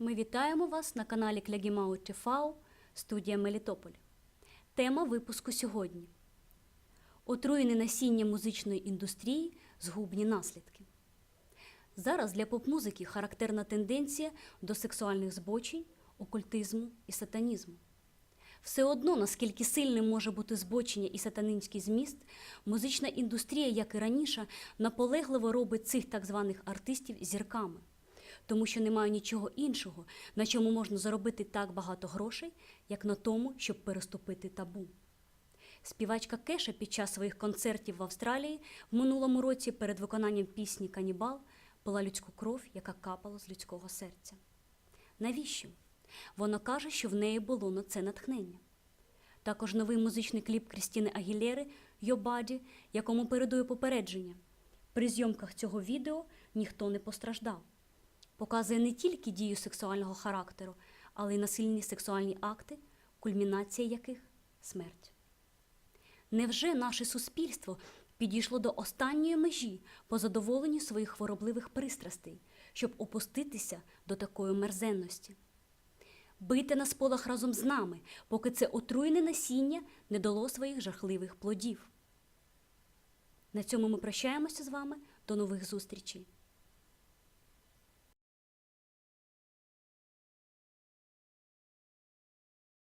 Ми вітаємо вас на каналі Клягімау ТФ, студія Мелітополь. Тема випуску сьогодні: Отруєне насіння музичної індустрії згубні наслідки. Зараз для поп-музики характерна тенденція до сексуальних збочень, окультизму і сатанізму. Все одно, наскільки сильним може бути збочення і сатанинський зміст, музична індустрія, як і раніше, наполегливо робить цих так званих артистів зірками, тому що немає нічого іншого, на чому можна заробити так багато грошей, як на тому, щоб переступити табу. Співачка Кеша під час своїх концертів в Австралії в минулому році перед виконанням пісні Канібал пила людську кров, яка капала з людського серця. Навіщо? Вона каже, що в неї було на це натхнення. Також новий музичний кліп Крістіни Агілєри Йобаді, якому передує попередження. При зйомках цього відео ніхто не постраждав. Показує не тільки дію сексуального характеру, але й насильні сексуальні акти, кульмінація яких смерть. Невже наше суспільство підійшло до останньої межі по задоволенню своїх хворобливих пристрастей, щоб опуститися до такої мерзенності? Бийте на сполох разом з нами, поки це отруєне насіння не дало своїх жахливих плодів. На цьому ми прощаємося з вами. До нових зустрічей!